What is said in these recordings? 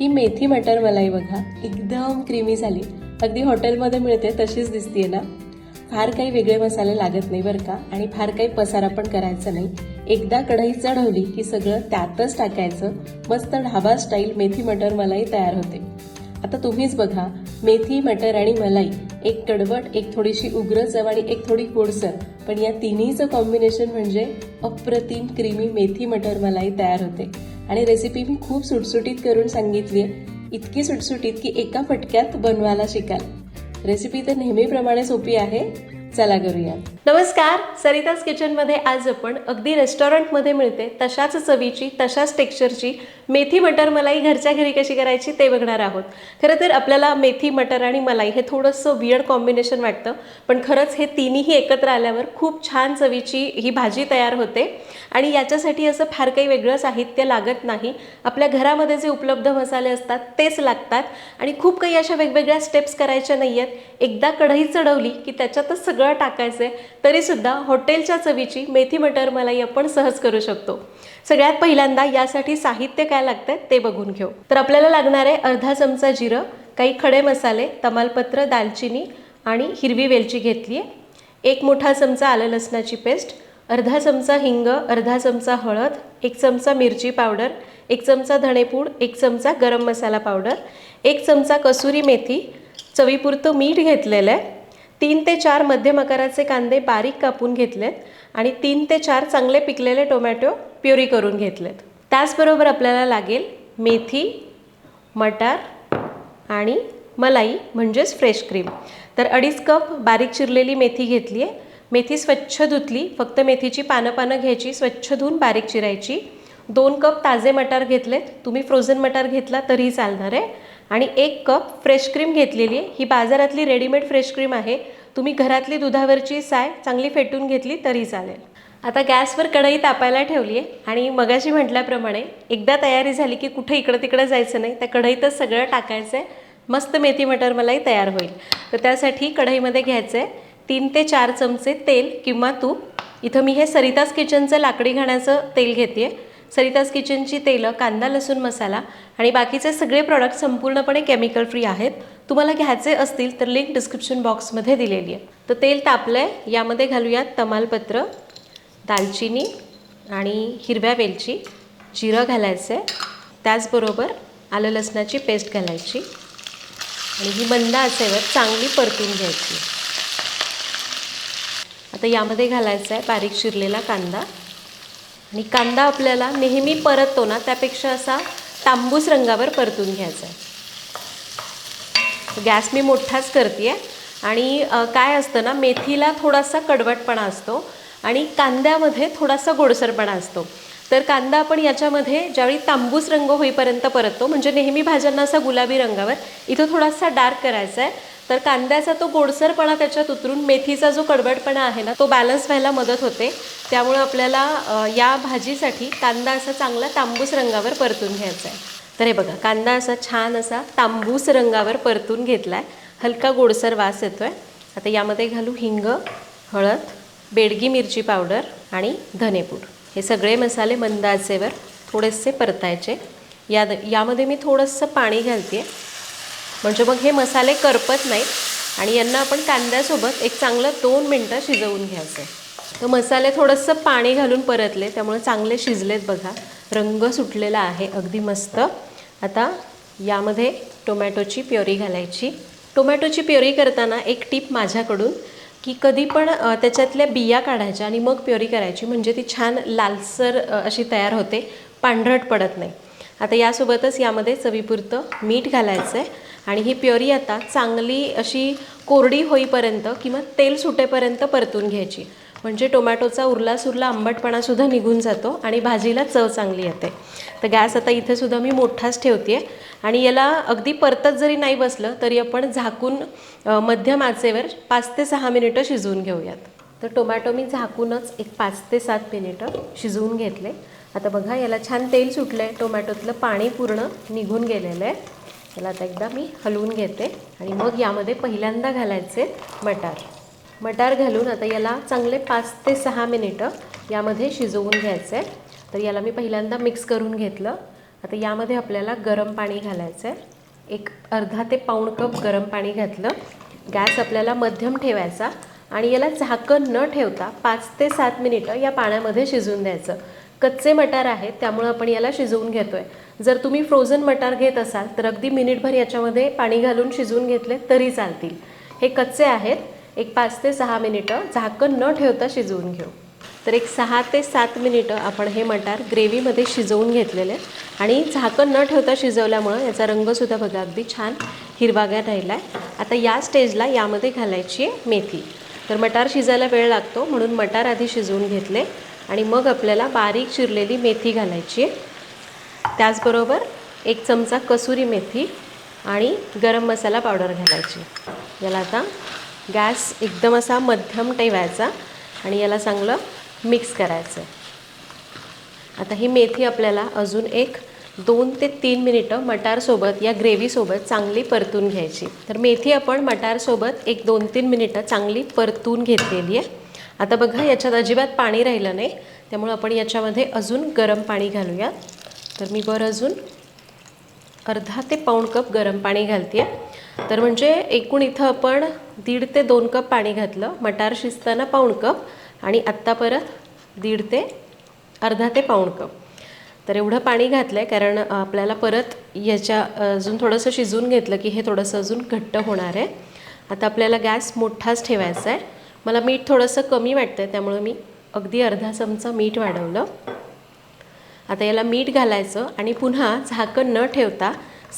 ही मेथी मटर मलाई बघा एकदम क्रीमी झाली. अगदी हॉटेलमध्ये मिळते तशीच दिसतीये ना? फार काही वेगळे मसाले लागत नाही बरं का? आणि फार काही पसारा पण करायचा नाही. एकदा कढई चढवली की सगळं त्यातच टाकायचं. मस्त ढाबा स्टाईल मेथी मटर मलाई तयार होते. आता तुम्हीच बघा मेथी मटर आणि मलाई एक कडवट एक थोडीशी उग्र चव आणि एक थोडी गोडसर पण या तिन्हीचं कॉम्बिनेशन म्हणजे अप्रतिम क्रीमी मेथी मटर मलाई तयार होते. आणि रेसिपी मी खूप सुटसुटीत करून सांगितली आहे. इतकी सुटसुटीत की एका फटक्यात बनवायला शिकाल. रेसिपी तर नेहमीप्रमाणे सोपी आहे. चला करूया. नमस्कार सरिताज किचनमध्ये आज आपण अगदी रेस्टॉरंटमध्ये मिळते तशाच चवीची तशाच टेक्स्चरची मेथी मटर मलाई घरच्या घरी कशी करायची ते बघणार आहोत. खरं तर आपल्याला मेथी मटर आणि मलाई हे थोडंसं वियर्ड कॉम्बिनेशन वाटतं पण खरंच हे तिन्ही एकत्र आल्यावर खूप छान चवीची ही भाजी तयार होते आणि याच्यासाठी असं फार काही वेगळं साहित्य लागत नाही. आपल्या घरामध्ये जे उपलब्ध मसाले असतात तेच लागतात आणि खूप काही अशा वेगवेगळ्या स्टेप्स करायच्या नाही आहेत एकदा कढई चढवली की त्याच्यातच सगळं टाकायचं आहे तरीसुद्धा हॉटेलच्या चवीची मेथी मटर मलाई आपण सहज करू शकतो. सगळ्यात पहिल्यांदा यासाठी साहित्य काय लागतं ते बघून घेऊ. तर आपल्याला लागणार आहे अर्धा चमचा जिरं काही खडे मसाले तमालपत्र दालचिनी आणि हिरवी वेलची घेतली आहे एक मोठा चमचा आलं लसणाची पेस्ट अर्धा चमचा हिंग अर्धा चमचा हळद एक चमचा मिरची पावडर एक चमचा धणेपूड एक चमचा गरम मसाला पावडर एक चमचा कसुरी मेथी चवीपुरतं मीठ घेतलेलं आहे. तीन ते चार मध्यम आकाराचे कांदे बारीक कापून घेतलेत आणि तीन ते चार चांगले पिकलेले टोमॅटो प्युरी करून घेतलेत. त्याचबरोबर आपल्याला लागेल मेथी मटार आणि मलाई म्हणजेच फ्रेश क्रीम. तर अडीच कप बारीक चिरलेली मेथी घेतली आहे. मेथी स्वच्छ धुतली. फक्त मेथीची पानं पानं घ्यायची स्वच्छ धुवून बारीक चिरायची. दोन कप ताजे मटार घेतलेत. तुम्ही फ्रोझन मटार घेतला तरीही चालणार आहे. आणि एक कप फ्रेश क्रीम घेतलेली आहे. ही बाजारातली रेडीमेड फ्रेश क्रीम आहे. तुम्ही घरातली दुधावरची साय चांगली फेटून घेतली तरी चालेल. आता गॅसवर कढई तापायला ठेवली आहे आणि मगाशी म्हटल्याप्रमाणे एकदा तयारी झाली की कुठे इकडं तिकडं जायचं नाही त्या कढईतच सगळं टाकायचं आहे मस्त मेथी मटर मलाई तयार होईल. तर त्यासाठी कढईमध्ये घ्यायचं आहे तीन ते चार चमचे तेल किंवा तूप. इथं मी हे सरिताज किचनचं लाकडी घाण्याचं तेल घेते आहे सरिताज किचनची तेलं कांदा लसूण मसाला आणि बाकीचे सगळे प्रॉडक्ट संपूर्णपणे केमिकल फ्री आहेत. तुम्हाला घ्यायचे असतील तर लिंक डिस्क्रिप्शन बॉक्समध्ये दिलेली आहे. तर तेल तापलं आहे यामध्ये घालूयात तमालपत्र दालचिनी आणि हिरव्या वेलची जिरं घालायचं आहे त्याचबरोबर आलं लसणाची पेस्ट घालायची आणि ही मंद आचेवर चांगली परतून घ्यायची. आता यामध्ये घालायचा आहे बारीक शिरलेला कांदा. आणि कांदा आपल्याला नेहमी परततो ना त्यापेक्षा असा तांबूस रंगावर परतून घ्यायचा आहे. गॅस मी मोठाच करते आणि काय असतं ना मेथीला थोडासा कडवटपणा असतो आणि कांद्यामध्ये थोडासा गोडसरपणा असतो. तर कांदा आपण याच्यामध्ये ज्यावेळी तांबूस रंग होईपर्यंत परततो म्हणजे नेहमी भाज्यांना असा गुलाबी रंगावर इथं थोडासा डार्क करायचा आहे. तर कांद्याचा तो गोडसरपणा त्याच्यात उतरून मेथीचा जो कडवटपणा आहे ना तो बॅलन्स व्हायला मदत होते. त्यामुळे आपल्याला या भाजीसाठी कांदा असा चांगला तांबूस रंगावर परतून घ्यायचा आहे. तर हे बघा कांदा असा छान असा तांबूस रंगावर परतून घेतला आहे हलका गोडसर वास येतो आहे आता यामध्ये घालू हिंग हळद बेडगी मिरची पावडर आणि धनेपूड. हे सगळे मसाले मंद आचेवर थोडेसे परतायचे. या यामध्ये मी थोडंसं पाणी घालते म्हणजे मग हे मसाले करपत नाहीत. आणि यांना आपण कांद्यासोबत एक चांगलं दोन मिनटं शिजवून घ्यायचं आहे. तर मसाले थोडंसं पाणी घालून परतले त्यामुळे चांगले शिजलेत बघा. रंग सुटलेला आहे अगदी मस्त. आता यामध्ये टोमॅटोची प्युरी घालायची. टोमॅटोची प्युरी करताना एक टीप माझ्याकडून की कधी पण त्याच्यातल्या बिया काढायच्या आणि मग प्युरी करायची. म्हणजे ती छान लालसर अशी तयार होते पांढरट पडत नाही. आता यासोबतच यामध्ये चवीपुरतं मीठ घालायचं आहे आणि ही प्युरी आता चांगली अशी कोरडी होईपर्यंत किंवा तेल सुटेपर्यंत परतून घ्यायची. म्हणजे टोमॅटोचा उरला सुरला आंबटपणासुद्धा निघून जातो आणि भाजीला चव चांगली येते. तर गॅस आता इथे सुद्धा मी मोठाच ठेवते आणि याला अगदी परतच जरी नाही बसलं तरी आपण झाकून मध्यम आचेवर पाच ते सहा मिनिटं शिजवून घेऊयात. तर टोमॅटो मी झाकूनच एक पाच ते सात मिनिटं शिजवून घेतले. आता बघा याला छान तेल सुटलं आहे टोमॅटोतलं पाणी पूर्ण निघून गेलेलं आहे. त्याला आता एकदा मी हलवून घेते. आणि मग यामध्ये पहिल्यांदा घालायचे मटार. मटार घालून आता याला चांगले पाच ते सहा मिनिटं यामध्ये शिजवून घ्यायचं. आहे तर याला मी पहिल्यांदा मिक्स करून घेतलं. आता यामध्ये आपल्याला गरम पाणी घालायचं आहे एक अर्धा ते पाऊण कप गरम पाणी घातलं. गॅस आपल्याला मध्यम ठेवायचा. आणि याला झाकण न ठेवता पाच ते सात मिनिटं या पाण्यामध्ये शिजवून द्यायचं. कच्चे मटार आहेत त्यामुळं आपण याला शिजवून घेतोय. जर तुम्ही फ्रोझन मटार घेत असाल तर अगदी मिनिटभर याच्यामध्ये पाणी घालून शिजवून घेतले तरी चालतील. हे कच्चे आहेत एक पाच ते सहा मिनिटं. झाकण न ठेवता शिजवून घेऊ. तर एक सहा ते सात मिनिटं आपण हे मटार ग्रेव्हीमध्ये शिजवून घेतलेले. आणि झाकण न ठेवता शिजवल्यामुळं याचा रंगसुद्धा बघा अगदी छान हिरवागार राहिला आहे आता या स्टेजला यामध्ये घालायची आहे मेथी. तर मटार शिजायला वेळ लागतो म्हणून मटार आधी शिजवून घेतले. आणि मग आपल्याला बारीक चिरलेली मेथी घालायची आहे. त्याचबरोबर एक चमचा कसुरी मेथी आणि गरम मसाला पावडर घालायची याला आता गॅस एकदम असा मध्यम ठेवायचा आणि याला चांगलं मिक्स करायचं आता ही मेथी आपल्याला अजून एक दोन ते तीन मिनिटं मटारसोबत या ग्रेव्हीसोबत चांगली परतून घ्यायची. तर मेथी आपण मटारसोबत एक दोन तीन मिनिटं चांगली परतून घेतलेली आहे. आता बघा याच्यात अजिबात पाणी राहिलं नाही. त्यामुळं आपण याच्यामध्ये अजून गरम पाणी घालूया. तर मी बरं अजून अर्धा ते पाऊण कप गरम पाणी घालते तर म्हणजे एकूण इथं आपण दीड ते दोन कप पाणी घातलं. मटार शिजताना पाऊण कप आणि आत्ता परत दीड ते अर्धा ते पाऊण कप. तर एवढं पाणी घातलं आहे कारण आपल्याला परत याच्या अजून थोडंसं शिजवून घेतलं की हे थोडंसं अजून घट्ट होणार आहे. आता आपल्याला गॅस मोठाच ठेवायचा आहे. मला मीठ थोडंसं कमी वाटतं आहे त्यामुळं मी अगदी अर्धा चमचा मीठ वाढवलं. आता याला मीठ घालायचं आणि पुन्हा झाकण न ठेवता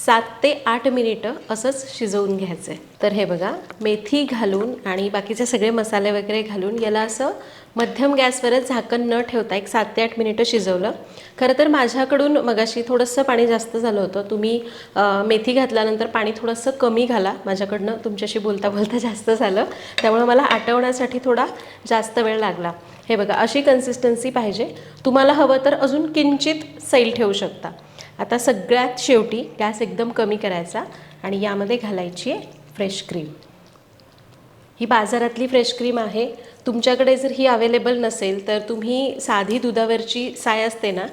सात ते आठ मिनिटं असंच शिजवून घ्यायचं आहे. तर हे बघा मेथी घालून आणि बाकीचे सगळे मसाले वगैरे घालून याला असं मध्यम गॅसवरच झाकण न ठेवता एक सात ते आठ मिनिटं शिजवलं. खरं तर माझ्याकडून मगाशी थोडंसं पाणी जास्त झालं होतं. तुम्ही मेथी घातल्यानंतर पाणी थोडंसं कमी घाला. माझ्याकडनं तुमच्याशी बोलता बोलता जास्त झालं. त्यामुळं मला आटवण्यासाठी थोडा जास्त वेळ लागला. हे बघा अशी कन्सिस्टन्सी पाहिजे. तुम्हाला हवं तर अजून किंचित सैल ठेवू शकता. आता सगळ्यात शेवटी गॅस एकदम कमी करायचा आणि यामध्ये घालायची आहे फ्रेश क्रीम. ही बाजारातली फ्रेश क्रीम आहे. तुमच्याकडे जर ही अवेलेबल नसेल तर तुम्ही साधी दुधावरची साय असते ना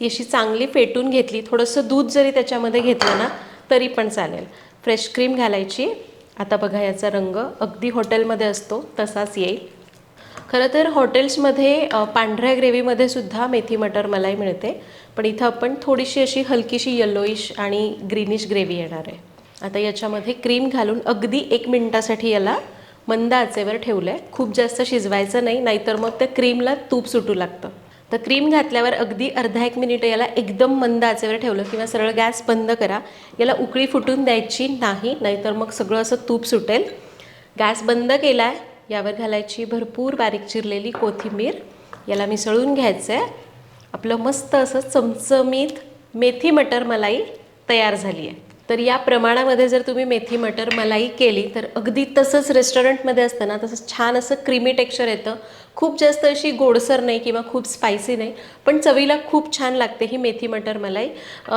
ती अशी चांगली फेटून घेतली थोडंसं दूध जरी त्याच्यामध्ये घेतलं ना तरी पण चालेल. फ्रेश क्रीम घालायची. आता बघा याचा रंग अगदी हॉटेलमध्ये असतो तसाच येईल. खरं तर हॉटेल्समध्ये पांढऱ्या ग्रेव्हीमध्ये सुद्धा मेथी मटर मलाई मिळते. पण इथं आपण थोडीशी अशी हलकीशी येल्लोईश आणि ग्रीनिश ग्रेव्ही येणार आहे. आता याच्यामध्ये क्रीम घालून अगदी एक मिनटासाठी याला मंद आचेवर ठेवलं आहे खूप जास्त शिजवायचं नाही नाहीतर मग त्या क्रीमला तूप सुटू लागतं. तर क्रीम घातल्यावर अगदी अर्धा एक मिनिट याला एकदम मंद आचेवर ठेवलं किंवा सरळ गॅस बंद करा. याला उकळी फुटून द्यायची नाही नाहीतर मग सगळं असं तूप सुटेल. गॅस बंद केला आहे यावर घालायची भरपूर बारीक चिरलेली कोथिंबीर. याला मिसळून घ्यायचं आहे आपलं मस्त असं चमचमीत मेथी मटर मलाई तयार झाली आहे तर या प्रमाणामध्ये जर तुम्ही मेथी मटर मलाई केली तर अगदी तसंच रेस्टॉरंटमध्ये असतं ना तसंच छान असं क्रीमी टेक्स्चर येतं. खूप जास्त अशी गोडसर नाही किंवा खूप स्पायसी नाही पण चवीला खूप छान लागते ही मेथी मटर मलाई.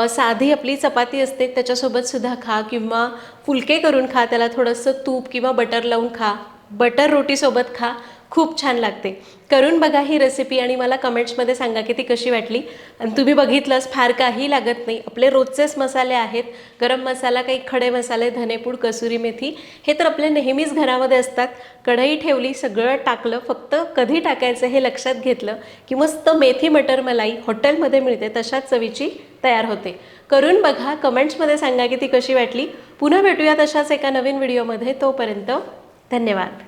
साधी आपली चपाती असते त्याच्यासोबत सुद्धा खा किंवा फुलके करून खा त्याला थोडंसं तूप किंवा बटर लावून खा. बटर रोटीसोबत खा. खूप छान लागते. करून बघा ही रेसिपी आणि मला कमेंट्समध्ये सांगा की ती कशी वाटली. आणि तुम्ही बघितलंच फार काही लागत नाही. आपले रोजचेच मसाले आहेत. गरम मसाला काही खडे मसाले धनेपूड कसुरी मेथी हे तर आपले नेहमीच घरामध्ये असतात. कढई ठेवली सगळं टाकलं फक्त कधी टाकायचं हे लक्षात घेतलं की मस्त मेथी मटर मलाई हॉटेलमध्ये मिळते तशाच चवीची तयार होते. करून बघा कमेंट्समध्ये सांगा की ती कशी वाटली. पुन्हा भेटूया तशाच एका नवीन व्हिडिओमध्ये तोपर्यंत धन्यवाद.